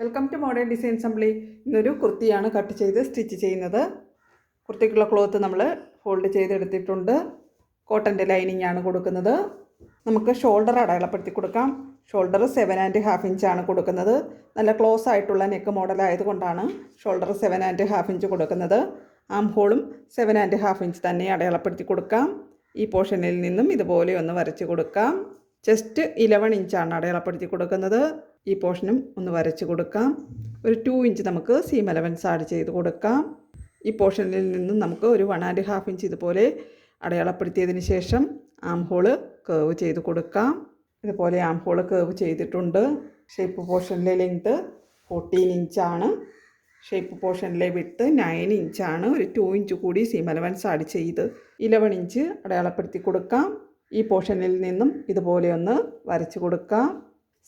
Welcome to modern design assembly ഇന്നൊരു കുർത്തിയാണ് cut ചെയ്ത് സ്റ്റിച്ച് ചെയ്യുന്നത്. കുർത്തിക്കുള്ള ക്ലോത്ത് നമ്മൾ ഫോൾഡ് ചെയ്തെടുത്തിട്ടുണ്ട്. കോട്ടന്റെ ലൈനിങ് ആണ് കൊടുക്കുന്നത്. നമുക്ക് ഷോൾഡർ അടയാളപ്പെടുത്തി കൊടുക്കാം. Shoulder seven and half inch ആണ് കൊടുക്കുന്നത്. നല്ല ക്ലോസ് ആയിട്ടുള്ള നെക്ക് മോഡൽ ആയതുകൊണ്ടാണ് shoulder seven and half inch കൊടുക്കുന്നത്. ആം ഹോളും സെവൻ ആൻഡ് ഹാഫ് ഇഞ്ച് തന്നെ അടയാളപ്പെടുത്തി കൊടുക്കാം. ഈ പോർഷനിൽ നിന്നും ഇതുപോലെ ഒന്ന് വരച്ച് കൊടുക്കാം. ചെസ്റ്റ് ഇലവൻ ഇഞ്ചാണ് അടയാളപ്പെടുത്തി കൊടുക്കുന്നത്. ഈ പോർഷനും ഒന്ന് വരച്ച് കൊടുക്കാം. ഒരു ടു ഇഞ്ച് നമുക്ക് സീം അലവൻസ് ആഡ് ചെയ്ത് കൊടുക്കാം. ഈ പോർഷനിൽ നിന്നും നമുക്ക് ഒരു വൺ ആൻഡ് ഹാഫ് ഇഞ്ച് ഇതുപോലെ അടയാളപ്പെടുത്തിയതിന് ശേഷം ആം ഹോൾ കേവ് ചെയ്ത് കൊടുക്കാം. ഇതുപോലെ ആം ഹോൾ കേവ് ചെയ്തിട്ടുണ്ട്. ഷേപ്പ് പോർഷനിലെ ലെങ്ത് ഫോർട്ടീൻ ഇഞ്ചാണ് ഷേപ്പ് പോർഷനിലെ വിട്ട് നയൻ ഇഞ്ചാണ് ഒരു ടു ഇഞ്ച് കൂടി സീം അലവൻസ് ആഡ് ചെയ്ത് ഇലവൻ ഇഞ്ച് അടയാളപ്പെടുത്തി കൊടുക്കാം. ഈ പോർഷനിൽ നിന്നും ഇതുപോലെ ഒന്ന് വരച്ച് കൊടുക്കാം.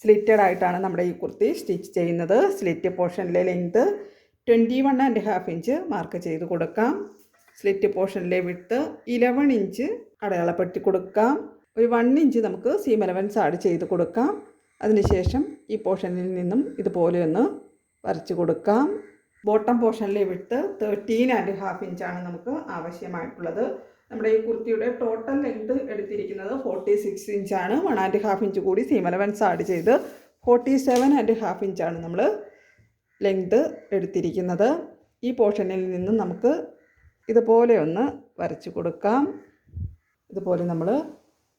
സ്ലിറ്റഡ് ആയിട്ടാണ് നമ്മുടെ ഈ കുർത്തി സ്റ്റിച്ച് ചെയ്യുന്നത്. Slit പോർഷനിലെ length twenty one and half inch mark ചെയ്ത് കൊടുക്കാം. സ്ലിറ്റ് പോർഷനിലെ വിട്ട് ഇലവൺ ഇഞ്ച് അടയാളപ്പെടുത്തി കൊടുക്കാം. ഒരു വൺ ഇഞ്ച് നമുക്ക് സീം അലവൻസ് ആഡ് ചെയ്ത് കൊടുക്കാം. അതിനുശേഷം ഈ പോർഷനിൽ നിന്നും ഇതുപോലെ ഒന്ന് വരച്ച് കൊടുക്കാം. ബോട്ടം പോർഷനിലെ വിട്ട് തേർട്ടീൻ ആൻഡ് ഹാഫ് ഇഞ്ചാണ് നമുക്ക് ആവശ്യമായിട്ടുള്ളത്. നമ്മുടെ ഈ കുർത്തിയുടെ ടോട്ടൽ ലെങ്ത് എടുത്തിരിക്കുന്നത് ഫോർട്ടി സിക്സ് ഇഞ്ചാണ് വൺ ആൻഡ് ഹാഫ് ഇഞ്ച് കൂടി സീം അലവൻസ് ആഡ് ചെയ്ത് ഫോർട്ടി സെവൻ ആൻഡ് ഹാഫ് ഇഞ്ചാണ് നമ്മൾ ലെങ്ത് എടുത്തിരിക്കുന്നത്. ഈ പോർഷനിൽ നിന്ന് നമുക്ക് ഇതുപോലെ ഒന്ന് വരച്ച് കൊടുക്കാം. ഇതുപോലെ നമ്മൾ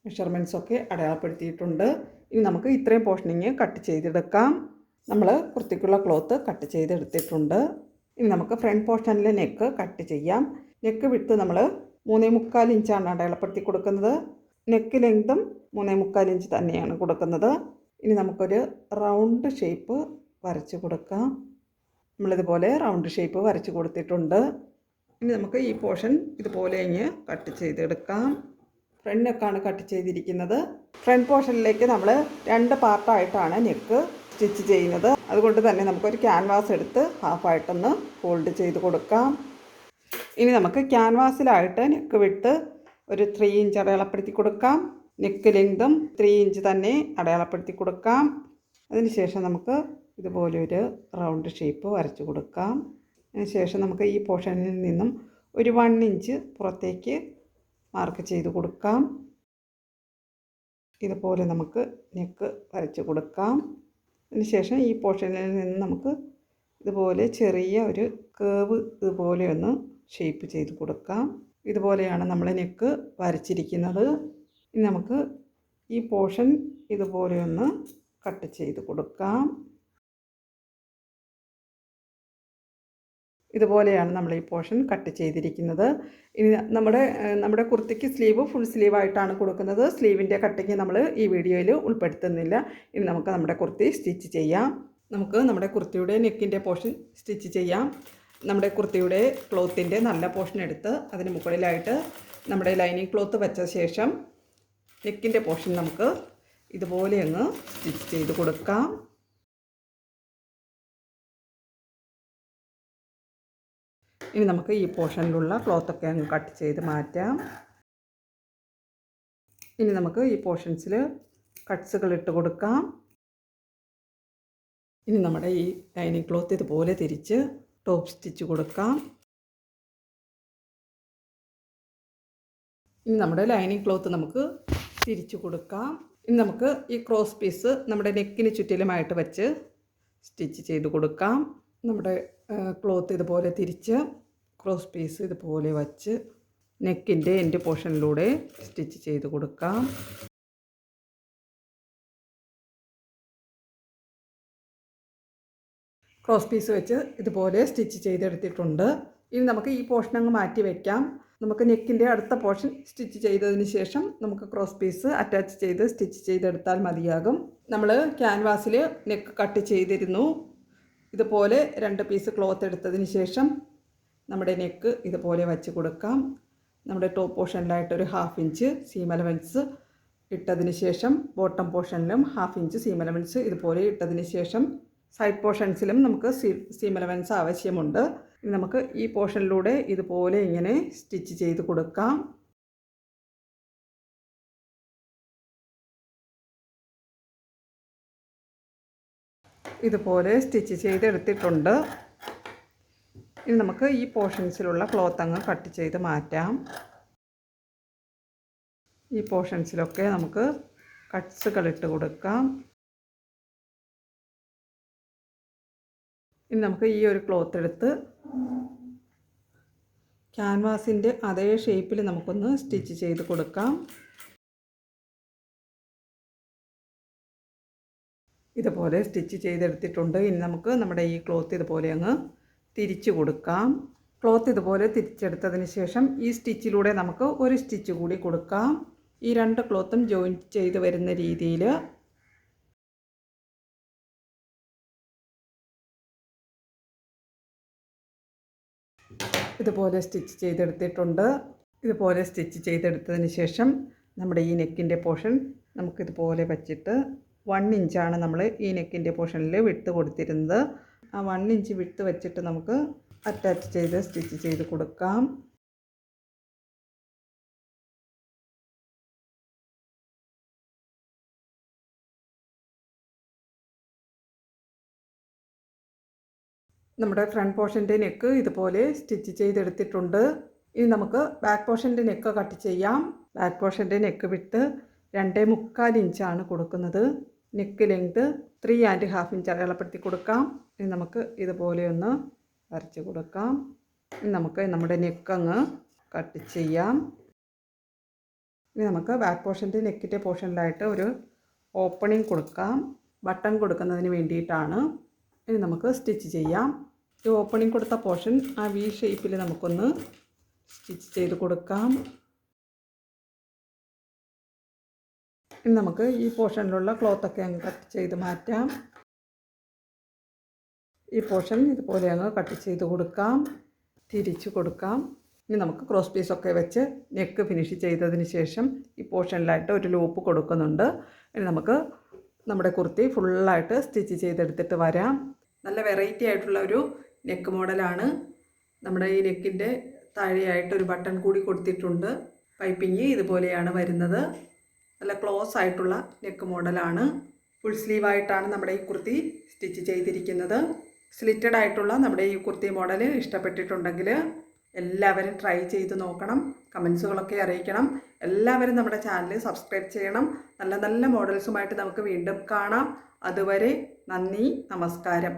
മെഷർമെൻസൊക്കെ അടയാളപ്പെടുത്തിയിട്ടുണ്ട്. ഇനി നമുക്ക് ഇത്രയും പോർഷനിങ് കട്ട് ചെയ്തെടുക്കാം. നമ്മൾ കുർത്തിക്കുള്ള ക്ലോത്ത് കട്ട് ചെയ്തെടുത്തിട്ടുണ്ട്. ഇനി നമുക്ക് ഫ്രണ്ട് പോർഷനിലെ നെക്ക് കട്ട് ചെയ്യാം. നെക്ക് വിട്ട് നമ്മൾ മൂന്നേ മുക്കാൽ ഇഞ്ചാണ് അടയാളപ്പെടുത്തി കൊടുക്കുന്നത്. നെക്ക് ലെങ്തും മൂന്നേ മുക്കാൽ ഇഞ്ച് തന്നെയാണ് കൊടുക്കുന്നത്. ഇനി നമുക്കൊരു റൗണ്ട് ഷേപ്പ് വരച്ച് കൊടുക്കാം. നമ്മളിതുപോലെ റൗണ്ട് ഷേപ്പ് വരച്ച് കൊടുത്തിട്ടുണ്ട്. ഇനി നമുക്ക് ഈ പോർഷൻ ഇതുപോലെ ഇങ്ങ് കട്ട് ചെയ്തെടുക്കാം. ഫ്രണ്ട് കട്ട് ചെയ്തിരിക്കുന്നത്. ഫ്രണ്ട് പോർഷനിലേക്ക് നമ്മൾ രണ്ട് പാർട്ടായിട്ടാണ് നെക്ക് സ്റ്റിച്ച് ചെയ്യുന്നത്. അതുകൊണ്ട് തന്നെ നമുക്കൊരു ക്യാൻവാസ് എടുത്ത് ഹാഫായിട്ടൊന്ന് ഫോൾഡ് ചെയ്ത് കൊടുക്കാം. ഇനി നമുക്ക് ക്യാൻവാസിലായിട്ട് നെക്ക് വിട്ട് ഒരു ത്രീ ഇഞ്ച് അടയാളപ്പെടുത്തി കൊടുക്കാം. നെക്ക് ലെങ്തും ത്രീ ഇഞ്ച് തന്നെ അടയാളപ്പെടുത്തി കൊടുക്കാം. അതിനുശേഷം നമുക്ക് ഇതുപോലെ ഒരു റൗണ്ട് ഷേപ്പ് വരച്ച് കൊടുക്കാം. അതിനുശേഷം നമുക്ക് ഈ പോർഷനിൽ നിന്നും ഒരു വൺ ഇഞ്ച് പുറത്തേക്ക് മാർക്ക് ചെയ്ത് കൊടുക്കാം. ഇതുപോലെ നമുക്ക് നെക്ക് വരച്ച് കൊടുക്കാം. അതിനുശേഷം ഈ പോർഷനിൽ നിന്ന് നമുക്ക് ഇതുപോലെ ചെറിയ ഒരു കേവ് ഇതുപോലെ ഒന്ന് ഷേപ്പ് ചെയ്ത് കൊടുക്കാം. ഇതുപോലെയാണ് നമ്മൾ നെക്ക് വരച്ചിരിക്കുന്നത്. ഇനി നമുക്ക് ഈ പോർഷൻ ഇതുപോലെ ഒന്ന് കട്ട് ചെയ്ത് കൊടുക്കാം. ഇതുപോലെയാണ് നമ്മൾ ഈ പോർഷൻ കട്ട് ചെയ്തിരിക്കുന്നത്. ഇനി നമ്മുടെ നമ്മുടെ കുർത്തിക്ക് സ്ലീവ് ഫുൾ സ്ലീവായിട്ടാണ് കൊടുക്കുന്നത്. സ്ലീവിന്റെ കട്ടിങ് നമ്മൾ ഈ വീഡിയോയിൽ ഉൾപ്പെടുത്തുന്നില്ല. ഇനി നമുക്ക് നമ്മുടെ കുർത്തി സ്റ്റിച്ച് ചെയ്യാം. നമുക്ക് നമ്മുടെ കുർത്തിയുടെ നെക്കിന്റെ പോർഷൻ സ്റ്റിച്ച് ചെയ്യാം. നമ്മുടെ കുർത്തിയുടെ ക്ലോത്തിന്റെ നല്ല പോർഷൻ എടുത്ത് അതിന് മുകളിലായിട്ട് നമ്മുടെ ലൈനിങ് ക്ലോത്ത് വെച്ച ശേഷം നെക്കിന്റെ പോർഷൻ നമുക്ക് ഇതുപോലെ അങ്ങ് സ്റ്റിച്ച് ചെയ്ത് കൊടുക്കാം. ഇനി നമുക്ക് ഈ പോർഷനിലുള്ള ക്ലോത്തൊക്കെ അങ്ങ് കട്ട് ചെയ്ത് മാറ്റാം. ഇനി നമുക്ക് ഈ പോർഷൻസിൽ കട്ട്സുകൾ ഇട്ട് കൊടുക്കാം. ഇനി നമ്മുടെ ഈ ലൈനിങ് ക്ലോത്ത് ഇതുപോലെ തിരിച്ച് ടോപ്പ് സ്റ്റിച്ച് കൊടുക്കാം. ഇനി നമ്മുടെ ലൈനിങ് ക്ലോത്ത് നമുക്ക് തിരിച്ചു കൊടുക്കാം. ഇനി നമുക്ക് ഈ ക്രോസ് പീസ് നമ്മുടെ നെക്കിന് ചുറ്റിലുമായിട്ട് വെച്ച് സ്റ്റിച്ച് ചെയ്ത് കൊടുക്കാം. നമ്മുടെ ക്ലോത്ത് ഇതുപോലെ തിരിച്ച് ക്രോസ് പീസ് ഇതുപോലെ വച്ച് നെക്കിന്റെ എന്റെ പോർഷനിലൂടെ സ്റ്റിച്ച് ചെയ്ത് കൊടുക്കാം. ക്രോസ് പീസ് വെച്ച് ഇതുപോലെ സ്റ്റിച്ച് ചെയ്തെടുത്തിട്ടുണ്ട്. ഇനി നമുക്ക് ഈ പോർഷൻ അങ്ങ് മാറ്റി വയ്ക്കാം നമുക്ക് നെക്കിന്റെ അടുത്ത പോർഷൻ സ്റ്റിച്ച് ചെയ്തതിന് ശേഷം നമുക്ക് ക്രോസ് പീസ് അറ്റാച്ച് ചെയ്ത് സ്റ്റിച്ച് ചെയ്തെടുത്താൽ മതിയാകും. നമ്മൾ ക്യാൻവാസിൽ നെക്ക് കട്ട് ചെയ്തിരുന്നു. ഇതുപോലെ രണ്ട് പീസ് ക്ലോത്ത് എടുത്തതിന് ശേഷം നമ്മുടെ നെക്ക് ഇതുപോലെ വച്ച് കൊടുക്കാം. നമ്മുടെ ടോപ്പ് പോർഷനിലായിട്ടൊരു ഹാഫ് ഇഞ്ച് സീം അലവൻസ് ഇട്ടതിന് ശേഷം ബോട്ടം പോർഷനിലും ഹാഫ് ഇഞ്ച് സീം അലവൻസ് ഇതുപോലെ ഇട്ടതിന് ശേഷം സൈഡ് പോർഷൻസിലും നമുക്ക് സീ എലവൻസ് ആവശ്യമുണ്ട്. നമുക്ക് ഈ പോർഷനിലൂടെ ഇതുപോലെ ഇങ്ങനെ സ്റ്റിച്ച് ചെയ്ത് കൊടുക്കാം. ഇതുപോലെ സ്റ്റിച്ച് ചെയ്തെടുത്തിട്ടുണ്ട്. ഇനി നമുക്ക് ഈ പോർഷൻസിലുള്ള ക്ലോത്ത് അങ്ങ് കട്ട് ചെയ്ത് മാറ്റാം. ഈ പോർഷൻസിലൊക്കെ നമുക്ക് കട്ട്സുകൾ ഇട്ട് കൊടുക്കാം. ഇനി നമുക്ക് ഈ ഒരു ക്ലോത്ത് എടുത്ത് ക്യാൻവാസിന്റെ അതേ ഷേപ്പിൽ നമുക്കൊന്ന് സ്റ്റിച്ച് ചെയ്ത് കൊടുക്കാം. ഇതുപോലെ സ്റ്റിച്ച് ചെയ്തെടുത്തിട്ടുണ്ട്. ഇനി നമുക്ക് നമ്മുടെ ഈ ക്ലോത്ത് ഇതുപോലെ അങ്ങ് തിരിച്ചു കൊടുക്കാം. ക്ലോത്ത് ഇതുപോലെ തിരിച്ചെടുത്തതിന് ശേഷം ഈ സ്റ്റിച്ചിലൂടെ നമുക്ക് ഒരു സ്റ്റിച്ച് കൂടി കൊടുക്കാം. ഈ രണ്ട് ക്ലോത്തും ജോയിൻ ചെയ്ത് വരുന്ന രീതിയിൽ ഇതുപോലെ സ്റ്റിച്ച് ചെയ്തെടുത്തിട്ടുണ്ട്. ഇതുപോലെ സ്റ്റിച്ച് ചെയ്തെടുത്തതിന് ശേഷം നമ്മുടെ ഈ നെക്കിന്റെ പോർഷൻ നമുക്കിതുപോലെ വച്ചിട്ട് വൺ ഇഞ്ചാണ് നമ്മൾ ഈ നെക്കിന്റെ പോർഷനിൽ വിട്ട് കൊടുത്തിരുന്നത്. ആ വൺ ഇഞ്ച് വിട്ട് വെച്ചിട്ട് നമുക്ക് അറ്റാച്ച് ചെയ്ത് സ്റ്റിച്ച് ചെയ്ത് കൊടുക്കാം. നമ്മുടെ ഫ്രണ്ട് പോർഷന്റെ നെക്ക് ഇതുപോലെ സ്റ്റിച്ച് ചെയ്തെടുത്തിട്ടുണ്ട്. ഇനി നമുക്ക് ബാക്ക് പോർഷന്റെ നെക്ക് കട്ട് ചെയ്യാം. ബാക്ക് പോർഷന്റെ നെക്ക് വിട്ട് രണ്ടേ മുക്കാൽ ഇഞ്ചാണ് കൊടുക്കുന്നത്. Neck length three and half inch അടയാളപ്പെടുത്തി കൊടുക്കാം. ഇനി നമുക്ക് ഇതുപോലെ ഒന്ന് വരച്ച് കൊടുക്കാം. ഇനി നമുക്ക് നമ്മുടെ നെക്ക് അങ്ങ് കട്ട് ചെയ്യാം. ഇനി നമുക്ക് ബാക്ക് പോർഷന്റെ നെക്കിന്റെ പോർഷനിലായിട്ട് ഒരു ഓപ്പണിംഗ് കൊടുക്കാം. ബട്ടൺ കൊടുക്കുന്നതിന് വേണ്ടിയിട്ടാണ്. ഇനി നമുക്ക് സ്റ്റിച്ച് ചെയ്യാം. ഈ ഓപ്പണിംഗ് കൊടുത്ത പോർഷൻ ആ വി ഷേപ്പിൽ നമുക്കൊന്ന് സ്റ്റിച്ച് ചെയ്ത് കൊടുക്കാം. ഇനി നമുക്ക് ഈ പോർഷനിലുള്ള ക്ലോത്തൊക്കെ അങ്ങ് കട്ട് ചെയ്ത് മാറ്റാം. ഈ പോർഷൻ ഇതുപോലെ അങ്ങ് കട്ട് ചെയ്ത് കൊടുക്കാം. തിരിച്ചു കൊടുക്കാം. ഇനി നമുക്ക് ക്രോസ് പീസൊക്കെ വെച്ച് നെക്ക് ഫിനിഷ് ചെയ്തതിന് ശേഷം ഈ പോർഷനിലായിട്ട് ഒരു ലൂപ്പ് കൊടുക്കുന്നുണ്ട്. ഇനി നമുക്ക് നമ്മുടെ കുർത്തി ഫുള്ളായിട്ട് സ്റ്റിച്ച് ചെയ്തെടുത്തിട്ട് വരാം. നല്ല വെറൈറ്റി ആയിട്ടുള്ള ഒരു നെക്ക് മോഡലാണ് നമ്മുടെ ഈ നെക്കിന്റെ താഴെയായിട്ട് ഒരു ബട്ടൺ കൂടി കൊടുത്തിട്ടുണ്ട്. പൈപ്പിങ് ഇതുപോലെയാണ് വരുന്നത്. നല്ല ക്ലോസ് ആയിട്ടുള്ള നെക്ക് മോഡലാണ് ഫുൾ സ്ലീവായിട്ടാണ് നമ്മുടെ ഈ കുർത്തി സ്റ്റിച്ച് ചെയ്തിരിക്കുന്നത്. സ്ലിറ്റഡ് ആയിട്ടുള്ള നമ്മുടെ ഈ കുർത്തി മോഡൽ ഇഷ്ടപ്പെട്ടിട്ടുണ്ടെങ്കിൽ എല്ലാവരും ട്രൈ ചെയ്ത് നോക്കണം. കമൻസുകളൊക്കെ അറിയിക്കണം. എല്ലാവരും നമ്മുടെ ചാനൽ സബ്സ്ക്രൈബ് ചെയ്യണം. നല്ല നല്ല മോഡൽസുമായിട്ട് നമുക്ക് വീണ്ടും കാണാം. അതുവരെ നന്ദി നമസ്കാരം.